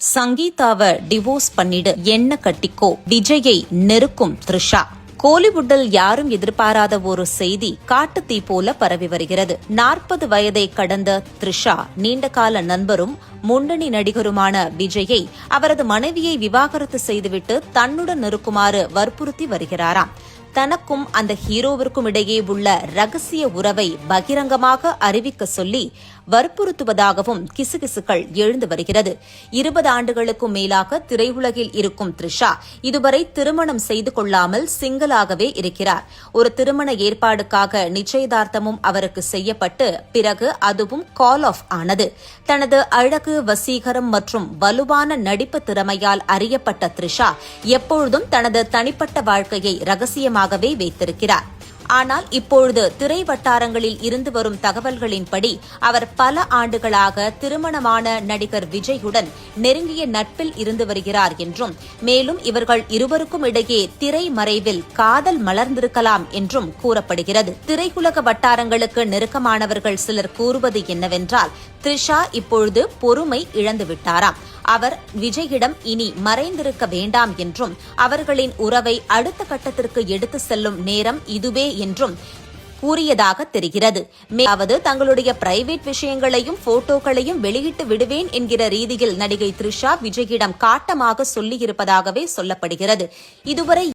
சங்கீதாவை divorce பண்ணிடு என்ன கட்டிக்கோ. விஜயை நெருக்கும் த்ரிஷா. கோலிவுட்டில் யாரும் எதிர்பாராத ஒரு செய்தி காட்டுத்தீ போல பரவி வருகிறது. நாற்பது வயதை கடந்த த்ரிஷா நீண்டகால நண்பரும் முன்னணி நடிகருமான விஜயை அவரது மனைவியை விவாகரத்து செய்துவிட்டு தன்னுடன் இருக்குமாறு வற்புறுத்தி வருகிறாராம். தனக்கும் அந்த ஹீரோவிற்கும் இடையே உள்ள ரகசிய உறவை பகிரங்கமாக அறிவிக்க சொல்லி வற்புறுத்துவதாகவும் கிசுகிசுக்கள் எழுந்து வருகிறது. இருபது ஆண்டுகளுக்கும் மேலாக திரையுலகில் இருக்கும் த்ரிஷா இதுவரை திருமணம் செய்து கொள்ளாமல் சிங்கிளாகவே இருக்கிறார். ஒரு திருமண ஏற்பாடுக்காக நிச்சயதார்த்தமும் அவருக்கு செய்யப்பட்டு பிறகு அதுவும் கால் ஆஃப் ஆனது. தனது அழகு வசீகரம் மற்றும் வலுவான நடிப்பு திறமையால் அறியப்பட்ட த்ரிஷா எப்பொழுதும் தனது தனிப்பட்ட வாழ்க்கையை ரகசியமாகவே வைத்திருக்கிறார். ஆனால் இப்பொழுது திரை வட்டாரங்களில் இருந்து வரும் தகவல்களின்படி அவர் பல ஆண்டுகளாக திருமணமான நடிகர் விஜயுடன் நெருங்கிய நட்பில் இருந்து வருகிறார் என்றும் மேலும் இவர்கள் இருவருக்கும் இடையே திரை மறைவில் காதல் மலர்ந்திருக்கலாம் என்றும் கூறப்படுகிறது. திரையுலக வட்டாரங்களுக்கு நெருக்கமானவர்கள் சிலர் கூறுவது என்னவென்றால் த்ரிஷா இப்பொழுது பொறுமை இழந்துவிட்டாராம். அவர் விஜயிடம் இனி மறைந்திருக்க வேண்டாம் என்றும் அவர்களின் உறவை அடுத்த கட்டத்திற்கு எடுத்து செல்லும் நேரம் இதுவே என்றும் கூறியதாக தெரிகிறது. மேலாவது தங்களுடைய பிரைவேட் விஷயங்களையும் போட்டோக்களையும் வெளியிட்டு விடுவேன் என்கிற ரீதியில் நடிகை த்ரிஷா விஜயிடம் காட்டமாக சொல்லியிருப்பதாகவே சொல்லப்படுகிறது. இதுவரை